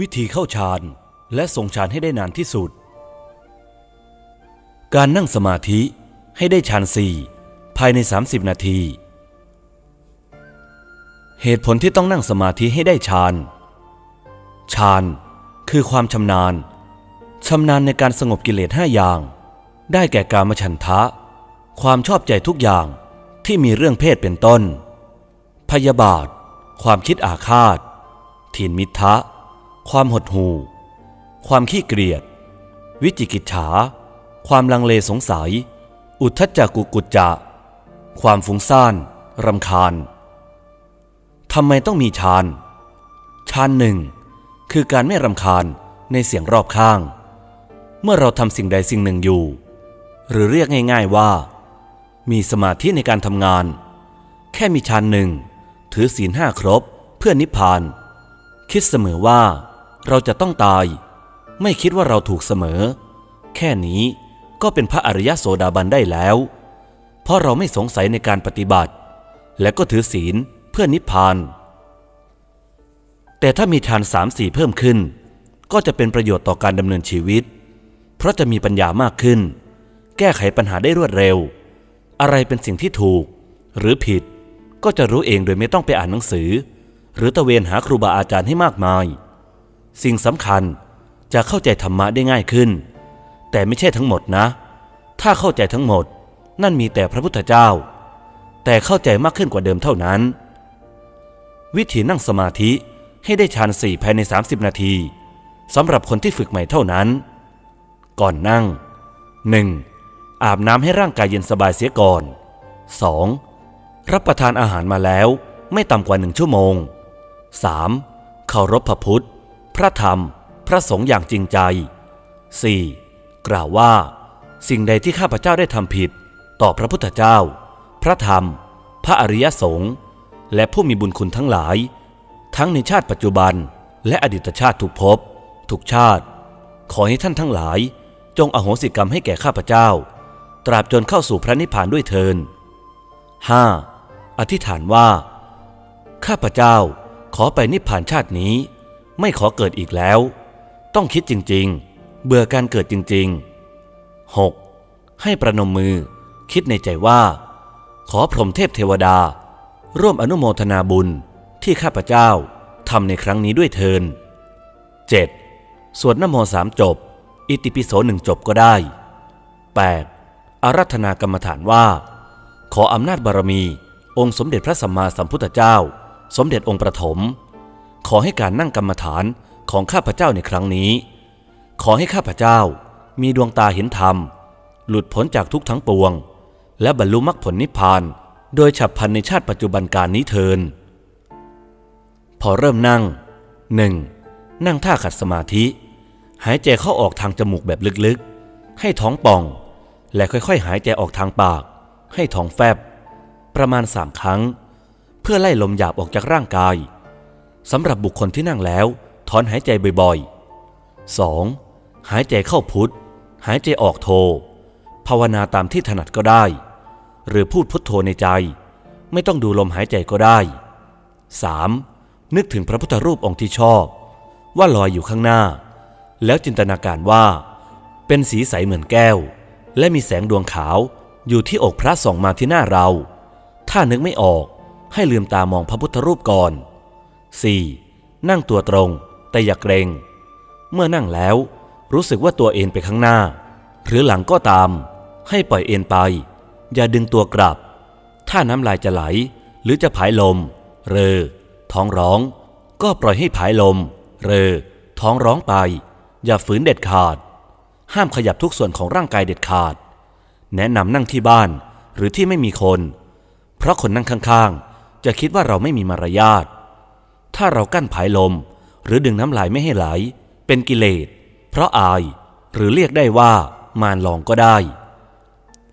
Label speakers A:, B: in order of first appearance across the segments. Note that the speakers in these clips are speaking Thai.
A: วิธีเข้าฌานและทรงฌานให้ได้นานที่สุด การนั่งสมาธิให้ได้ฌานสี่ภายใน 30 นาที เหตุผลที่ต้องนั่งสมาธิให้ได้ฌานฌานคือความชำนาญชำนาญในการสงบกิเลสห้าอย่าง ได้แก่การมฉันทะ ความชอบใจทุกอย่างที่มีเรื่องเพศเป็นต้น พยาบาท ความคิดอาฆาต ถินมิทะ ความหดหู่ ความขี้เกียจ วิจิกิจฉา ความลังเลสงสัย อุทธัจจกุกุจจะ ความฟุ้งซ่าน รำคาญ ทำไมต้องมีฌาน ฌานหนึ่งคือการไม่รำคาญในเสียงรอบข้าง เมื่อเราทำสิ่งใดสิ่งหนึ่งอยู่ หรือเรียกง่ายๆว่า มีสมาธิในการทำงาน แค่มีฌานหนึ่งถือศีลห้าครบเพื่อนิพพาน คิดเสมอว่า เราจะต้องตาย ไม่คิดว่าเราถูกเสมอ แค่นี้ก็เป็นพระอริยโสดาบันได้แล้ว เพราะเราไม่สงสัยในการปฏิบัติ และก็ถือศีลเพื่อนิพพาน แต่ถ้ามีฌานสามสี่เพิ่มขึ้น ก็จะเป็นประโยชน์ต่อการดำเนินชีวิต เพราะจะมีปัญญามากขึ้น แก้ไขปัญหาได้รวดเร็ว อะไรเป็นสิ่งที่ถูก หรือผิดก็จะรู้เองโดยไม่ต้องไปอ่านหนังสือ หรือตะเวนหาครูบาอาจารย์ให้มากมาย สิ่งสำคัญจะเข้าใจธรรมะได้ง่ายขึ้น แต่ไม่ใช่ทั้งหมดนะ ถ้าเข้าใจทั้งหมดนั่นมีแต่พระพุทธเจ้า แต่เข้าใจมากขึ้นกว่าเดิมเท่านั้น วิธีนั่งสมาธิให้ได้ฌานสี่ภายใน 30 นาทีสำหรับคนที่ฝึกใหม่เท่านั้น ก่อนนั่ง 1. อาบน้ำให้ร่างกายเย็นสบายเสียก่อน 2. รับประทานอาหารมาแล้วไม่ต่ำกว่าหนึ่งชั่วโมง 3. เคารพพระพุทธ พระธรรม พระสงฆ์อย่างจริงใจ 4. กล่าวว่า สิ่งใดที่ข้าพเจ้าได้ทำผิด ต่อพระพุทธเจ้า พระธรรม พระอริยสงฆ์และผู้มีบุญคุณทั้งหลาย ทั้งในชาติปัจจุบัน และอดีตชาติทุกภพทุกชาติ ขอให้ท่านทั้งหลาย จงอโหสิกรรมให้แก่ข้าพเจ้า ตราบจนเข้าสู่พระนิพพานด้วยเทิน 5. อธิษฐานว่า ข้าพเจ้าขอไปนิพพานชาตินี้ ไม่ขอเกิดอีกแล้ว ต้องคิดจริงๆ เบื่อการเกิดจริงๆ 6. ให้ประนมมือ คิดในใจว่า ขอพรหมเทพเทวดา ร่วมอนุโมทนาบุญที่ข้าพเจ้าทำในครั้งนี้ด้วยเทิน 7. สวดนโมสามจบ อิติปิโสหนึ่งจบก็ได้ 8. อารัธนากรรมฐานว่า ขออำนาจบารมี องค์สมเด็จพระสัมมาสัมพุทธเจ้า สมเด็จองค์ประถม ขอให้การนั่งกรรมฐานของข้าพเจ้าในครั้งนี้ ขอให้ข้าพเจ้ามีดวงตาเห็นธรรม หลุดพ้นจากทุกทั้งปวง และบรรลุมรรคผลนิพพาน โดยฉับพลันในชาติปัจจุบันการนี้เทิน พอเริ่มนั่ง 1. นั่งท่าขัดสมาธิ หายใจเข้าออกทางจมูกแบบลึกๆ ให้ท้องป่อง และค่อยๆ หายใจออกทางปาก ให้ท้องแฟบ ประมาณสามครั้ง เพื่อไล่ลมหยาบออกจากร่างกาย สำหรับบุคคลที่นั่งแล้วถอนหายใจบ่อยๆ 2. หายใจเข้าพุทธหายใจออกโท ภาวนาตามที่ถนัดก็ได้ หรือพูดพุทโธในใจ ไม่ต้องดูลมหายใจก็ได้ 3. นึกถึงพระพุทธรูปองค์ที่ชอบ ว่าลอยอยู่ข้างหน้า แล้วจินตนาการว่า เป็นสีใสเหมือนแก้ว และมีแสงดวงขาวอยู่ที่อกพระส่องมาที่หน้าเรา ถ้านึกไม่ออกให้ลืมตามองพระพุทธรูปก่อน 4. นั่งตัวตรง แต่อย่าเกรง เมื่อนั่งแล้ว รู้สึกว่าตัวเอ็นไปข้างหน้า หรือหลังก็ตาม ให้ปล่อยเอ็นไป อย่าดึงตัวกลับ ถ้าน้ำลายจะไหล หรือจะผายลม เรอ ท้องร้อง ก็ปล่อยให้ผายลม เรอ ท้องร้องไป อย่าฝืนเด็ดขาด ห้ามขยับทุกส่วนของร่างกายเด็ดขาด แนะนำนั่งที่บ้านหรือที่ไม่มีคน เพราะคนนั่งข้างๆ จะคิดว่าเราไม่มีมารยาท ถ้าเรากั้นผายลม หรือดึงน้ำลายไม่ให้ไหล เป็นกิเลส เพราะอาย หรือเรียกได้ว่ามารลองก็ได้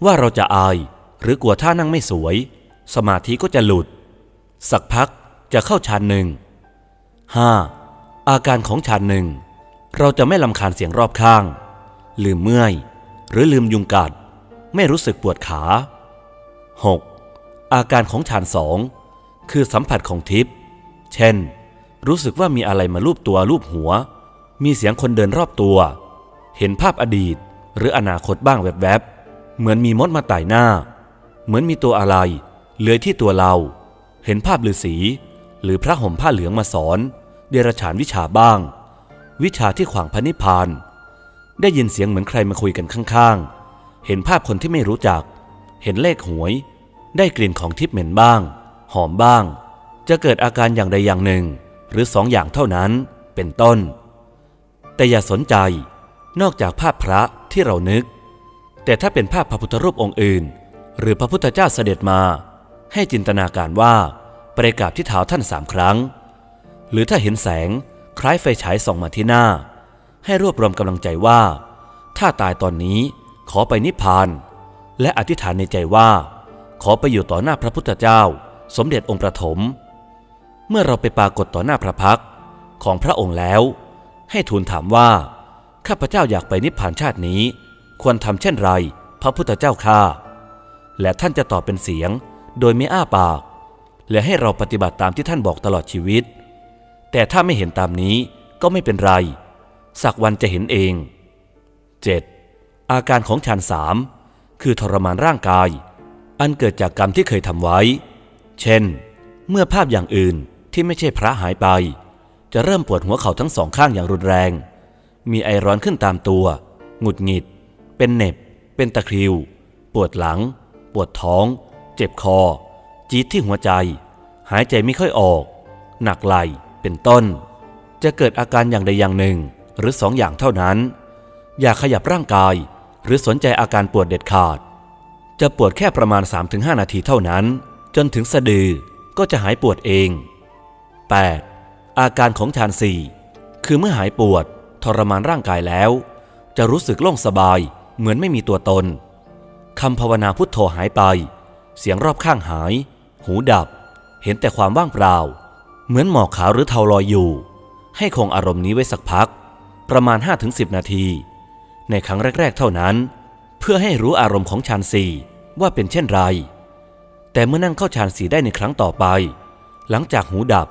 A: ว่าเราจะอาย หรือกลัวท่านั่งไม่สวย สมาธิก็จะหลุด สักพักจะเข้าฌานหนึ่ง 5. อาการของฌานหนึ่ง เราจะไม่ลำคาญเสียงรอบข้าง ลืมเมื่อย หรือลืมยุงกัด ไม่รู้สึกปวดขา 6. อาการของฌานสองคือสัมผัสของทิพย์ เช่น รู้สึกว่ามีอะไรมาลูบตัวลูบหัว มีเสียงคนเดินรอบตัว เห็นภาพอดีตหรืออนาคตบ้างแวบๆ เหมือนมีมดมาไต่หน้า เหมือนมีตัวอะไรเลื้อยที่ตัวเรา เห็นภาพฤาษีหรือพระห่มผ้าเหลืองมาสอน เดรัจฉานวิชาบ้าง วิชาที่ขวางพระนิพพาน ได้ยินเสียงเหมือนใครมาคุยกันข้างๆ เห็นภาพคนที่ไม่รู้จัก เห็นเลขหวย ได้กลิ่นของทิพย์เหม็นบ้าง หอมบ้าง จะเกิดอาการอย่างใดอย่างหนึ่ง หรือสองอย่างเท่านั้นเป็นต้น แต่อย่าสนใจนอกจากภาพพระที่เรานึก แต่ถ้าเป็นภาพพระพุทธรูปองค์อื่น หรือพระพุทธเจ้าเสด็จมา ให้จินตนาการว่าไปกราบที่เท้าท่านสามครั้ง หรือถ้าเห็นแสงคล้ายไฟฉายส่องมาที่หน้า ให้รวบรวมกำลังใจว่า ถ้าตายตอนนี้ขอไปนิพพาน และอธิษฐานในใจว่า ขอไปอยู่ต่อหน้าพระพุทธเจ้า สมเด็จองค์ประถม เมื่อเราไปปรากฏต่อหน้าพระพักของพระองค์แล้ว ให้ทูลถามว่า ข้าพเจ้าอยากไปนิพพานชาตินี้ ควรทำเช่นไร พระพุทธเจ้าข้าและท่านจะตอบเป็นเสียง โดยไม่อ้าปาก และให้เราปฏิบัติตามที่ท่านบอกตลอดชีวิต แต่ถ้าไม่เห็นตามนี้ก็ไม่เป็นไร สักวันจะเห็นเอง 7. อาการของฌานสามคือทรมานร่างกาย อันเกิดจากกรรมที่เคยทำไว้ เช่น เมื่อภาพอย่างอื่น ที่ไม่ใช่พระหายไป จะเริ่มปวดหัวเข่าทั้งสองข้างอย่างรุนแรง มีไอร้อนขึ้นตามตัว หงุดหงิด เป็นเน็บ เป็นตะคริว ปวดหลัง ปวดท้อง เจ็บคอ จี๊ดที่หัวใจ หายใจไม่ค่อยออก หนักไหล เป็นต้น จะเกิดอาการอย่างใดอย่างหนึ่ง หรือสองอย่างเท่านั้น อย่าขยับร่างกาย หรือสนใจอาการปวดเด็ดขาด จะปวดแค่ประมาณ 3-5 นาทีเท่านั้น จนถึงสะดือก็จะหายปวดเอง 8. อาการของฌานสี่คือเมื่อหายปวดทรมานร่างกายแล้ว จะรู้สึกโล่งสบายเหมือนไม่มีตัวตนคำภาวนาพุทโธหายไป เสียงรอบข้างหาย หูดับ เห็นแต่ความว่างเปล่า เหมือนหมอกขาวหรือเทาลอยอยู่ ให้คงอารมณ์นี้ไว้สักพัก ประมาณ 5-10 นาที ในครั้งแรก ๆ เท่านั้น เพื่อให้รู้อารมณ์ของฌานสี่ว่าเป็นเช่นไร แต่เมื่อนั่งเข้าฌานสีได้ในครั้งต่อไป หลังจากหูดับ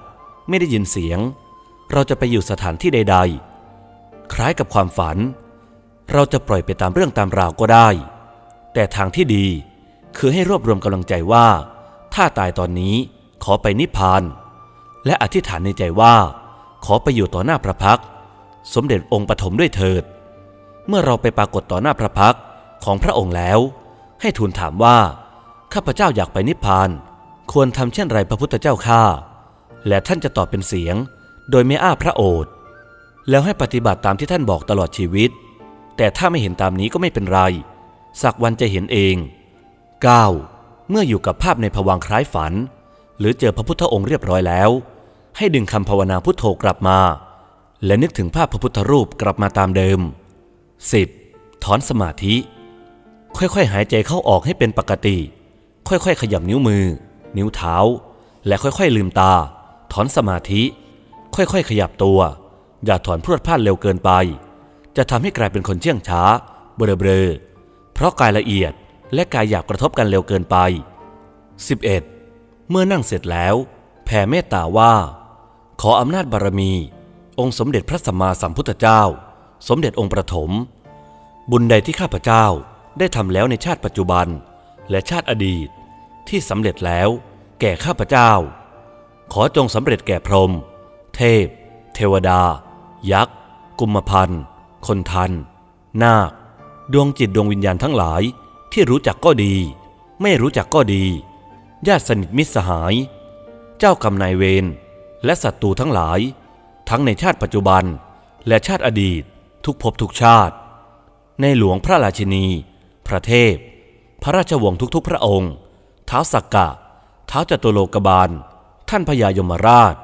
A: ไม่ได้ยินเสียง เราจะไปอยู่สถานที่ใด ๆ คล้ายกับความฝัน เราจะปล่อยไปตามเรื่องตามราวก็ได้ แต่ทางที่ดีคือให้รวบรวมกำลังใจว่า ถ้าตายตอนนี้ขอไปนิพพาน และอธิษฐานในใจว่า ขอไปอยู่ต่อหน้าพระพัก สมเด็จองค์ปฐมด้วยเถิด เมื่อเราไปปรากฏต่อหน้าพระพักของพระองค์แล้ว ให้ทูลถามว่า ข้าพเจ้าอยากไปนิพพาน ควรทำเช่นไรพระพุทธเจ้าข้า และท่านจะตอบเป็นเสียง โดยไม่อ้าพระโอษฐ์แล้วให้ปฏิบัติตามที่ท่านบอกตลอดชีวิต แต่ถ้าไม่เห็นตามนี้ก็ไม่เป็นไร สักวันจะเห็นเอง 9. เมื่ออยู่กับภาพในภวังค์คล้ายฝัน หรือเจอพระพุทธองค์เรียบร้อยแล้ว ให้ดึงคำภาวนาพุทโธกลับมา และนึกถึงภาพพระพุทธรูปกลับมาตามเดิม 10. ถอนสมาธิ ค่อยๆ หายใจเข้าออกให้เป็นปกติ ค่อยๆ ขยับนิ้วมือ นิ้วเท้า และค่อยๆ ลืมตา ถอนสมาธิ ค่อยๆ ขยับตัว อย่าถอนพรวดพลาดเร็วเกินไป จะทำให้กลายเป็นคนเชื่องช้า เบลอๆเพราะกายละเอียดและกายหยาบกระทบกันเร็วเกินไป 11. เมื่อนั่งเสร็จแล้ว แผ่เมตตาว่า ขออำนาจบารมี องค์สมเด็จพระสัมมาสัมพุทธเจ้า สมเด็จองค์ประถม บุญใดที่ข้าพเจ้าได้ทำแล้วในชาติปัจจุบัน และชาติอดีต ที่สำเร็จแล้ว แก่ข้าพเจ้า ขอจงสำเร็จแก่พรหมเทพ เทวดา ยักษ์ กุมพันธ์คนทัน นาค ดวงจิตดวงวิญญาณทั้งหลายที่รู้จักก็ดี ไม่รู้จักก็ดี ญาติสนิทมิตรสหาย เจ้ากรรมนายเวรและศัตรูทั้งหลาย ทั้งในชาติปัจจุบันและชาติอดีต ทุกภพทุกชาติ ในหลวงพระราชินี พระเทพ พระราชวงศ์ทุกๆ พระองค์ ท้าวสักกะ ท้าวจตุโลกบาล ท่านพญายมราช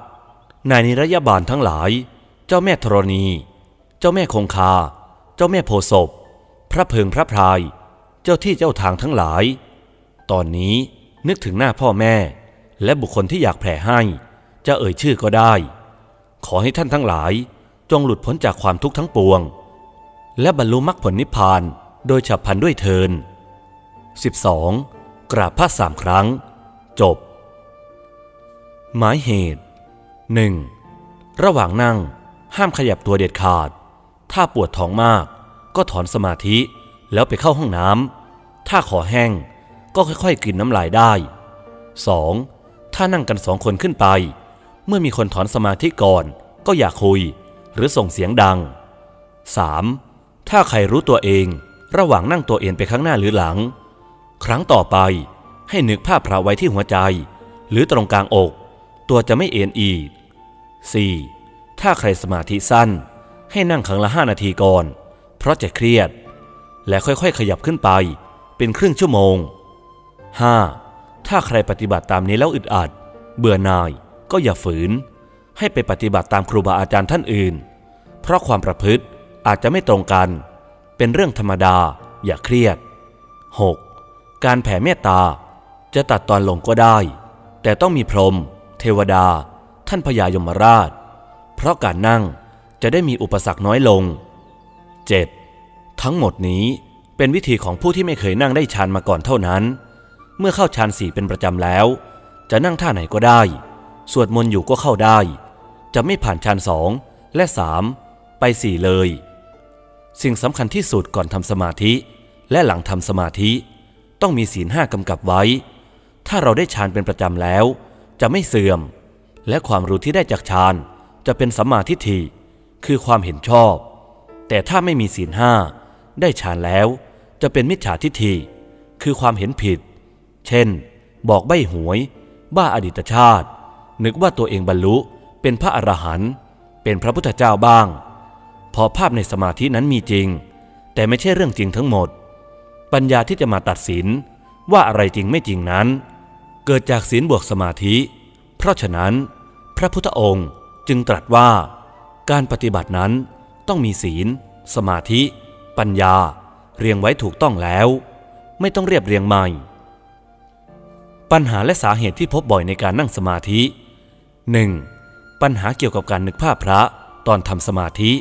A: นายนิรยาบาลทั้งหลาย เจ้าแม่ธรณี เจ้าแม่คงคา เจ้าแม่โพศพ พระเพิงพระพราย เจ้าที่เจ้าทางทั้งหลาย ตอนนี้นึกถึงหน้าพ่อแม่ และบุคคลที่อยากแผ่ให้ จะเอ่ยชื่อก็ได้ ขอให้ท่านทั้งหลายจงหลุดพ้นจากความทุกข์ทั้งปวง และบรรลุมรรคผลนิพพานโดยฉับพลันด้วยเทิน 12. กราบพระสามครั้ง จบ หมายเหตุ 1. ระหว่างนั่ง ห้ามขยับตัวเด็ดขาด ถ้าปวดท้องมาก ก็ถอนสมาธิแล้วไปเข้าห้องน้ำ ถ้าขอแห้ง ก็ค่อยๆกลืนน้ำลายได้ 2. ถ้านั่งกันสองคนขึ้นไป เมื่อมีคนถอนสมาธิก่อน ก็อย่าคุย หรือส่งเสียงดัง 3. ถ้าใครรู้ตัวเองระหว่างนั่งตัวเองไปข้างหน้าหรือหลัง ครั้งต่อไปให้นึกภาพพระไว้ที่หัวใจ หรือตรงกลางอก ตัวจะไม่เอ็นอีก 4. ถ้าใครสมาธิสั้น ให้นั่งครั้งละ 5 นาทีก่อน เพราะจะเครียด และค่อยๆ ขยับขึ้นไป เป็นครึ่งชั่วโมง 5. ถ้าใครปฏิบัติตามนี้แล้วอึดอัด เบื่อหน่ายก็อย่าฝืน ให้ไปปฏิบัติตามครูบาอาจารย์ท่านอื่น เพราะความประพฤติอาจจะไม่ตรงกัน เป็นเรื่องธรรมดา อย่าเครียด 6. การแผ่เมตตาจะตัดตอนลงก็ได้ แต่ต้องมีพรหม ทวดา ท่านพญายมราช เพราะการนั่งจะได้มีอุปสรรคน้อยลง 7. ทั้งหมดนี้เป็นวิธีของผู้ที่ไม่เคยนั่งได้ฌานมาก่อนเท่านั้น เมื่อเข้าฌานสี่เป็นประจำแล้ว จะนั่งท่าไหนก็ได้ สวดมนต์อยู่ก็เข้าได้ จะไม่ผ่านฌานสองและสามไปสี่เลย สิ่งสำคัญที่สุดก่อนทำสมาธิ และหลังทำสมาธิ ต้องมีศีลห้ากำกับไว้ ถ้าเราได้ฌานเป็นประจำแล้ว จะไม่เสื่อม และความรู้ที่ได้จากฌานจะเป็นสัมมาทิฏฐิคือความเห็นชอบ แต่ถ้าไม่มีศีลห้าได้ฌานแล้ว จะเป็นมิจฉาทิฏฐิคือความเห็นผิด เช่น บอกใบ้หวย บ้าอดีตชาติ นึกว่าตัวเองบรรลุเป็นพระอรหันต์เป็นพระพุทธเจ้าบ้าง พอภาพในสมาธินั้นมีจริง แต่ไม่ใช่เรื่องจริงทั้งหมด ปัญญาที่จะมาตัดสินว่าอะไรจริงไม่จริงนั้น เกิดจากศีลบวกสมาธิ เพราะฉะนั้น พระพุทธองค์จึงตรัสว่า การปฏิบัตินั้นต้องมีศีล สมาธิ ปัญญา เรียงไว้ถูกต้องแล้ว ไม่ต้องเรียบเรียงใหม่ ปัญหาและสาเหตุที่พบบ่อยในการนั่งสมาธิ 1. ปัญหาเกี่ยวกับการนึกภาพพระตอนทำสมาธิ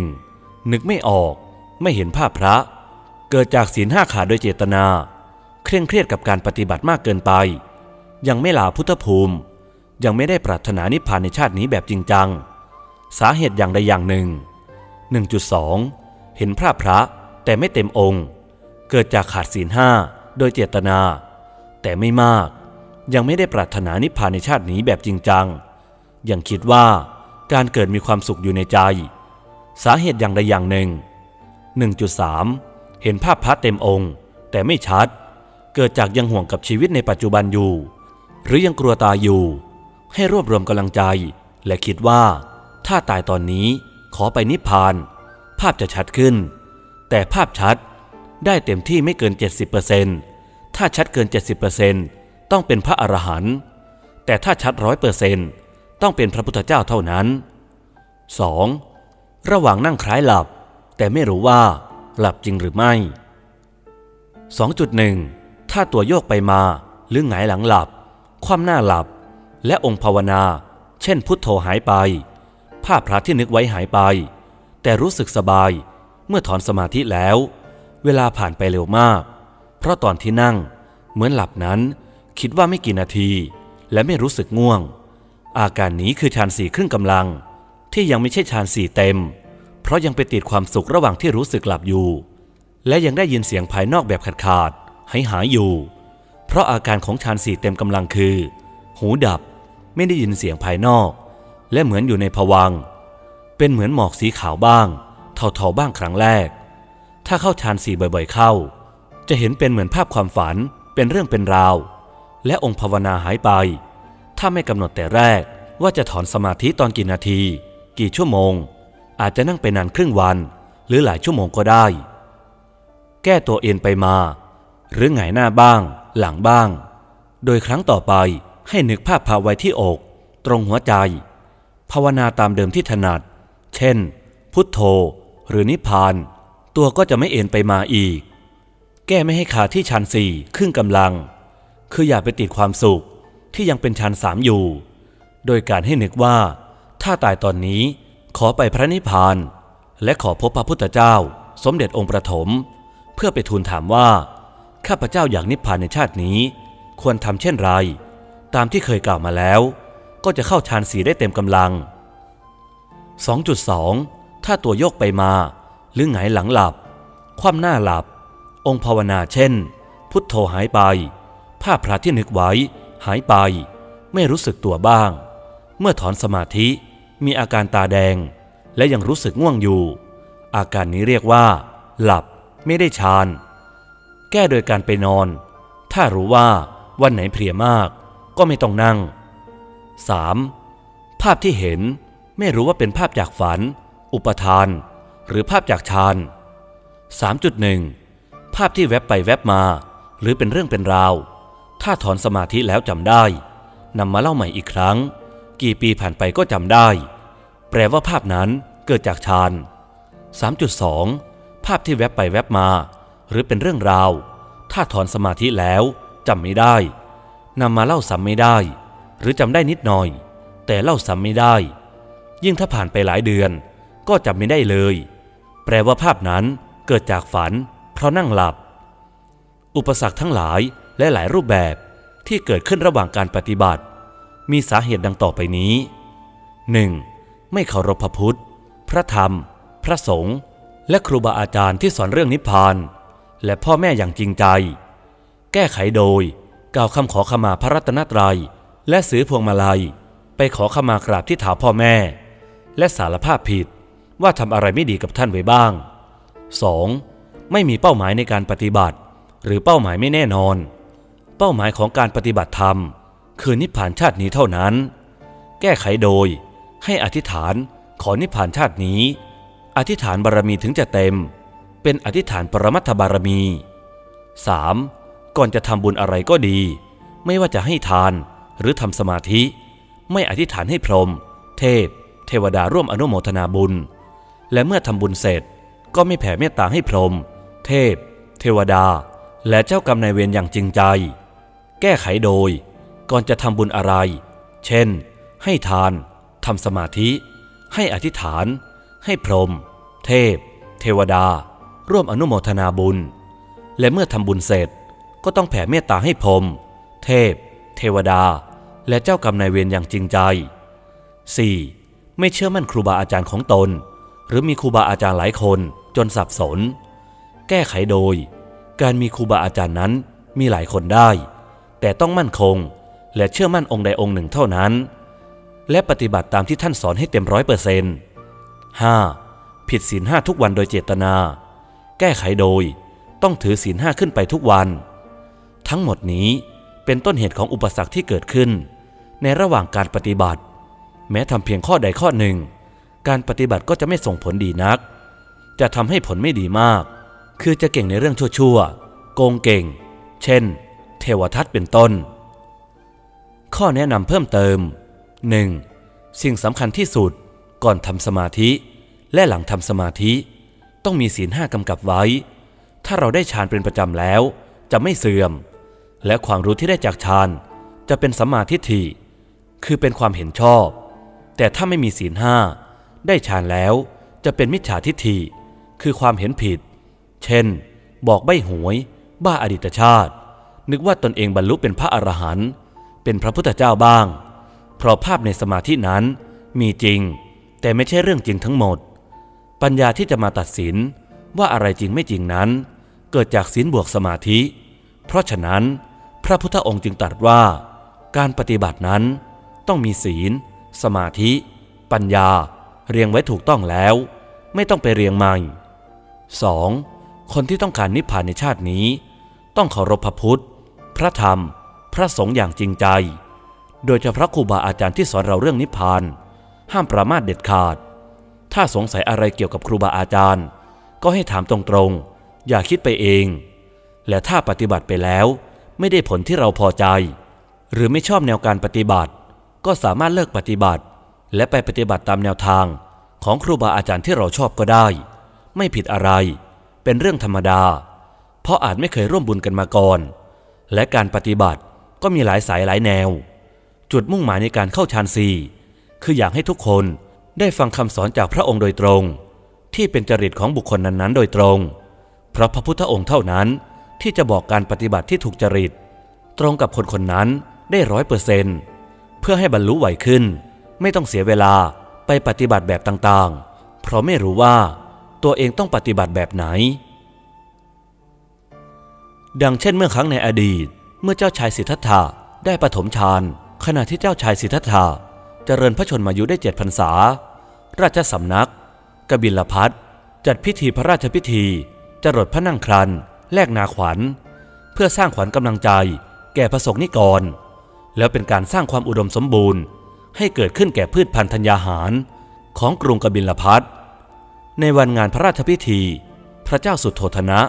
A: 1.1 นึกไม่ออก ไม่เห็นภาพพระ เกิดจากศีลห้าขาดโดยเจตนา ร่งเครียดกับการปฏิบัติมากเกินไป ยังไม่ลาพุทธภูมิ ยังไม่ได้ปรารถนานิพพานในชาตินี้แบบจริงจัง สาเหตุอย่างใดอย่างหนึ่ง 1.2 เห็นภาพพระแต่ไม่เต็มองค์ เกิดจากขาดศีลห้าโดยเจตนา แต่ไม่มาก ยังไม่ได้ปรารถนานิพพานในชาตินี้แบบจริงจัง ยังคิดว่าการเกิดมีความสุขอยู่ในใจ สาเหตุอย่างใดอย่างหนึ่ง 1.3 เห็นภาพพระเต็มองค์ แต่ไม่ชัด เกิดจากยังห่วงกับชีวิตในปัจจุบันอยู่ หรือยังกลัวตายอยู่ ให้รวบรวมกำลังใจ และคิดว่า ถ้าตายตอนนี้ขอไปนิพพาน ภาพจะชัดขึ้น แต่ภาพชัดได้เต็มที่ไม่เกิน 70%ถ้าชัดเกิน 70%ต้องเป็นพระอรหันต์แต่ถ้าชัดร้อยเปอร์เซนต์ต้องเป็นพระพุทธเจ้าเท่านั้น 2. ระหว่างนั่งคล้ายหลับ แต่ไม่รู้ว่าหลับจริงหรือไม่ 2.1 ถ้าตัวโยกไปมาหรือหงายหลังหลับ คว่ำหน้าหลับ และองค์ภาวนา เช่นพุทโธหายไปภาพพระที่นึกไว้หายไป แต่รู้สึกสบายเมื่อถอนสมาธิแล้ว เวลาผ่านไปเร็วมาก เพราะตอนที่นั่ง เหมือนหลับนั้น คิดว่าไม่กี่นาที และไม่รู้สึกง่วง อาการนี้คือฌานสี่ครึ่งกำลัง ที่ยังไม่ใช่ฌานสี่เต็ม เพราะยังไปติดความสุขระหว่างที่รู้สึกหลับอยู่ และยังได้ยินเสียงภายนอกแบบขาดขาด หายหายอยู่ เพราะอาการของฌานสี่เต็มกำลังคือ หูดับไม่ได้ยินเสียงภายนอก และเหมือนอยู่ในภวัง เป็นเหมือนหมอกสีขาวบ้าง เทาๆบ้างครั้งแรก ถ้าเข้าฌานสี่บ่อยๆเข้า จะเห็นเป็นเหมือนภาพความฝันเป็นเรื่องเป็นราว และองค์ภาวนาหายไป ถ้าไม่กำหนดแต่แรกว่าจะถอนสมาธิตอนกี่นาที กี่ชั่วโมง อาจจะนั่งไปนานครึ่งวัน หรือหลายชั่วโมงก็ได้ แก้ตัวเอ็นไปมา หรือหงายหน้าบ้าง หลังบ้าง โดยครั้งต่อไปให้นึกภาพพาไว้ที่อก ตรงหัวใจ ภาวนาตามเดิมที่ถนัด เช่น พุทโธ หรือนิพพาน ตัวก็จะไม่เอ็นไปมาอีก แก้ไม่ให้ขาที่ชั้นสี่ครึ่งกำลัง คืออย่าไปติดความสุขที่ยังเป็นชั้นสามอยู่ โดยการให้นึกว่า ถ้าตายตอนนี้ขอไปพระนิพพาน และขอพบพระพุทธเจ้า สมเด็จองค์ประถม เพื่อไปทูลถามว่า ข้าพเจ้าอยากนิพพานในชาตินี้ ควรทำเช่นไร ตามที่เคยกล่าวมาแล้ว ก็จะเข้าฌานสีได้เต็มกำลัง 2.2 ถ้าตัวโยกไปมา หรือหงายหลังหลับ คว่ำหน้าหลับ องค์ภาวนาเช่น พุทโธหายไป ภาพพระที่นึกไว้ หายไป ไม่รู้สึกตัวบ้าง เมื่อถอนสมาธิมีอาการตาแดง และยังรู้สึกง่วงอยู่ อาการนี้เรียกว่า หลับไม่ได้ฌาน แก้โดยการไปนอน ถ้ารู้ว่าวันไหนเพลียมากก็ไม่ต้องนั่ง 3. ภาพที่เห็นไม่รู้ว่าเป็นภาพจากฝัน อุปทาน หรือภาพจากฌาน 3.1 ภาพที่แวบไปแวบมา หรือเป็นเรื่องเป็นราว ถ้าถอนสมาธิแล้วจำได้นำมาเล่าใหม่อีกครั้ง กี่ปีผ่านไปก็จำได้ แปลว่าภาพนั้นเกิดจากฌาน 3.2 ภาพที่แวบไปแวบมา หรือเป็นเรื่องราว ถ้าถอนสมาธิแล้วจำไม่ได้นำมาเล่าซ้ำไม่ได้ หรือจำได้นิดหน่อย แต่เล่าซ้ำไม่ได้ ยิ่งถ้าผ่านไปหลายเดือน ก็จำไม่ได้เลย แปลว่าภาพนั้นเกิดจากฝัน เพราะนั่งหลับ อุปสรรคทั้งหลายและหลายรูปแบบที่เกิดขึ้นระหว่างการปฏิบัติ มีสาเหตุดังต่อไปนี้ 1. ไม่เคารพพระพุทธ พระธรรม พระสงฆ์และครูบาอาจารย์ที่สอนเรื่องนิพพาน และพ่อแม่อย่างจริงใจ แก้ไขโดยกล่าวคำขอขมาพระรัตนตรัย และซื้อพวงมาลัย ไปขอขมากราบที่เท้าพ่อแม่ และสารภาพผิดว่าทำอะไรไม่ดีกับท่านไว้บ้าง 2. ไม่มีเป้าหมายในการปฏิบัติ หรือเป้าหมายไม่แน่นอน เป้าหมายของการปฏิบัติธรรม คือนิพพานชาตินี้เท่านั้น แก้ไขโดย ให้อธิษฐานขอนิพพานชาตินี้ อธิษฐานบารมีถึงจะเต็ม เป็นอธิษฐานปรมัตถบารมี 3. ก่อนจะทำบุญอะไรก็ดี ไม่ว่าจะให้ทานหรือทำสมาธิ ไม่อธิษฐานให้พรหมเทพ เทวดาร่วมอนุโมทนาบุญ และเมื่อทำบุญเสร็จก็ไม่แผ่เมตตาให้พรหมเทพ เทวดา และเจ้ากรรมนายเวรอย่างจริงใจ แก้ไขโดย ก่อนจะทำบุญอะไร เช่น ให้ทานทำสมาธิ ให้อธิษฐาน ให้พรหมเทพ เทวดา ร่วมอนุโมทนาบุญ และเมื่อทำบุญเสร็จก็ต้องแผ่เมตตาให้พรมเทพ เทวดา และเจ้ากรรมนายเวรอย่างจริงใจ 4. ไม่เชื่อมั่นครูบาอาจารย์ของตน หรือมีครูบาอาจารย์หลายคนจนสับสน แก้ไขโดย การมีครูบาอาจารย์นั้นมีหลายคนได้ แต่ต้องมั่นคงและเชื่อมั่นองค์ใดองค์หนึ่งเท่านั้น และปฏิบัติตามที่ท่านสอนให้เต็มร้อยเปอร์เซ็นต์ห้าผิดศีลห้าทุกวันโดยเจตนา แก้ไขโดย ต้องถือศีลห้าขึ้นไปทุกวัน ทั้งหมดนี้เป็นต้นเหตุของอุปสรรคที่เกิดขึ้น ในระหว่างการปฏิบัติ แม้ทำเพียงข้อใดข้อหนึ่ง การปฏิบัติก็จะไม่ส่งผลดีนัก จะทำให้ผลไม่ดีมาก คือจะเก่งในเรื่องชั่วๆโกงเก่ง เช่น เทวทัตเป็นต้น ข้อแนะนำเพิ่มเติม 1. สิ่งสำคัญที่สุดก่อนทำสมาธิ และหลังทำสมาธิ ต้องมีศีลห้ากำกับไว้ ถ้าเราได้ฌานเป็นประจำแล้ว จะไม่เสื่อม และความรู้ที่ได้จากฌานจะเป็นสัมมาทิฏฐิ คือเป็นความเห็นชอบ แต่ถ้าไม่มีศีลห้าได้ฌานแล้วจะเป็นมิจฉาทิฏฐิ คือความเห็นผิด เช่น บอกใบ้หวย บ้าอดีตชาติ นึกว่าตนเองบรรลุเป็นพระอรหันต์เป็นพระพุทธเจ้าบ้าง เพราะภาพในสมาธินั้นมีจริง แต่ไม่ใช่เรื่องจริงทั้งหมด ปัญญาที่จะมาตัดสินว่าอะไรจริงไม่จริงนั้น เกิดจากศีลบวกสมาธิ เพราะฉะนั้น พระพุทธองค์จึงตรัสว่า การปฏิบัตินั้น ต้องมีศีล สมาธิ ปัญญา เรียงไว้ถูกต้องแล้ว ไม่ต้องไปเรียงใหม่ 2. คนที่ต้องการนิพพานในชาตินี้ ต้องเคารพพระพุทธ พระธรรม พระสงฆ์อย่างจริงใจ โดยเฉพาะครูบาอาจารย์ที่สอนเราเรื่องนิพพาน ห้ามประมาทเด็ดขาด ถ้าสงสัยอะไรเกี่ยวกับครูบาอาจารย์ ก็ให้ถามตรงๆ อย่าคิดไปเอง และถ้าปฏิบัติไปแล้วไม่ได้ผลที่เราพอใจ หรือไม่ชอบแนวการปฏิบัติ ก็สามารถเลิกปฏิบัติ และไปปฏิบัติตามแนวทางของครูบาอาจารย์ที่เราชอบก็ได้ ไม่ผิดอะไร เป็นเรื่องธรรมดา เพราะอาจไม่เคยร่วมบุญกันมาก่อน และการปฏิบัติก็มีหลายสายหลายแนว จุดมุ่งหมายในการเข้าฌานสี่คืออยากให้ทุกคน ได้ฟังคำสอนจากพระองค์โดยตรง ที่เป็นจริตของบุคคลนั้นๆ โดยตรง เพราะพระพุทธองค์เท่านั้นที่จะบอกการปฏิบัติที่ถูกจริต ตรงกับคนคนนั้นได้ร้อยเปอร์เซนต์พื่อให้บรรลุไหวขึ้น ไม่ต้องเสียเวลาไปปฏิบัติแบบต่างๆ เพราะไม่รู้ว่าตัวเองต้องปฏิบัติแบบไหน ดังเช่นเมื่อครั้งในอดีต เมื่อเจ้าชายสิทธัตถะได้ปฐมฌานขณะที่เจ้าชายสิทธัตถะ เจริญพระชนมายุได้เจ็ดพรรษา ราชสำนัก กบิลพัทจัดพิธีพระราชพิธีจรดพระนั่งครัน แลกนาขวัญ เพื่อสร้างขวัญกำลังใจ แก่ประสงนิกร แล้วเป็นการสร้างความอุดมสมบูรณ์ ให้เกิดขึ้นแก่พืชพันธุ์ธัญญาหาร ของกรุงกบิลพัทในวันงานพระราชพิธี พระเจ้าสุโธธนะ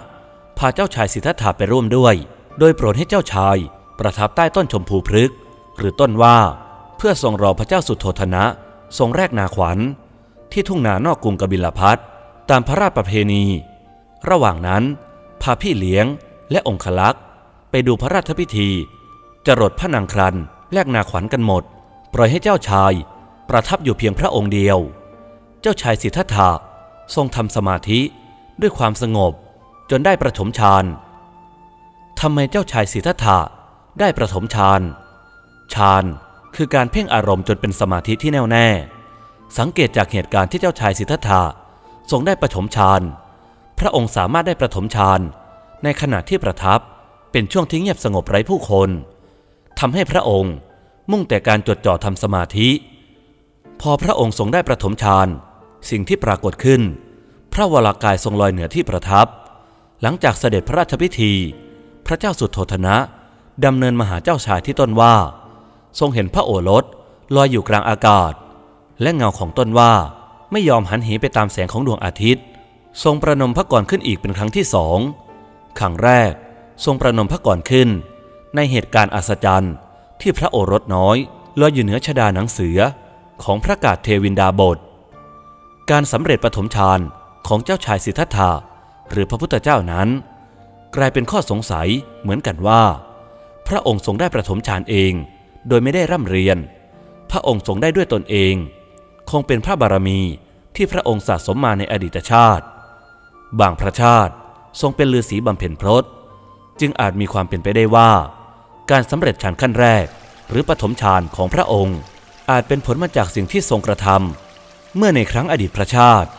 A: พาเจ้าชายสิทธัตถะไปร่วมด้วย โดยโปรดให้เจ้าชายประทับใต้ต้นชมพูพฤกษ์หรือต้นว่า เพื่อทรงรอพระเจ้าสุโธธนะ ทรงแรกนาขวัญ ที่ทุ่งนานอกกรุงกบิลพัทตามพระราชประเพณี ระหว่างนั้น พาพี่เลี้ยงและองคลักษ์ไปดูพระราชพิธี จรดพระนางครันแลกนาขวัญกันหมด ปล่อยให้เจ้าชาย ประทับอยู่เพียงพระองค์เดียว เจ้าชายสิทธัตถะทรงทำสมาธิด้วยความสงบจนได้ประถมฌานทำไมเจ้าชายสิทธัตถะได้ประถมฌานฌาน คือการเพ่งอารมณ์จนเป็นสมาธิที่แน่วแน่ สังเกตจากเหตุการณ์ที่เจ้าชายสิทธัตถะทรงได้ประถมฌาน พระองค์สามารถได้ประถมฌานในขณะที่ประทับเป็นช่วงที่เงียบสงบไร้ผู้คนทำให้พระองค์มุ่งแต่การจดจ่อทำสมาธิ พอพระองค์ทรงได้ประถมฌานสิ่งที่ปรากฏขึ้น พระวรากายทรงลอยเหนือที่ประทับ หลังจากเสด็จพระราชพิธี พระเจ้าสุโธธนะดำเนินมาหาเจ้าชายที่ต้นว่า ทรงเห็นพระโอรสลอยอยู่กลางอากาศ และเงาของต้นว่าไม่ยอมหันเหไปตามแสงของดวงอาทิตย์ ทรงประนมพระกรขึ้นอีกเป็นครั้งที่สองครั้งแรกทรงประนมพระกรขึ้น ในเหตุการณ์อัศจรรย์ ที่พระโอรสน้อยลอยอยู่เหนือชดาหนังเสือของพระกาศเทวินดาบท การสำเร็จปฐมฌานของเจ้าชายสิทธัตถะหรือพระพุทธเจ้านั้น กลายเป็นข้อสงสัยเหมือนกันว่า พระองค์ทรงได้ประถมฌานเอง โดยไม่ได้ร่ำเรียน พระองค์ทรงได้ด้วยตนเอง คงเป็นพระบารมีที่พระองค์สะสมมาในอดีตชาติ บางพระชาติทรงเป็นฤาษีบำเพ็ญพรตจึงอาจมีความเป็นไปได้ว่า การสำเร็จฌานขั้นแรก หรือปฐมฌานของพระองค์ อาจเป็นผลมาจากสิ่งที่ทรงกระทำเมื่อในครั้งอดีตพระชาติ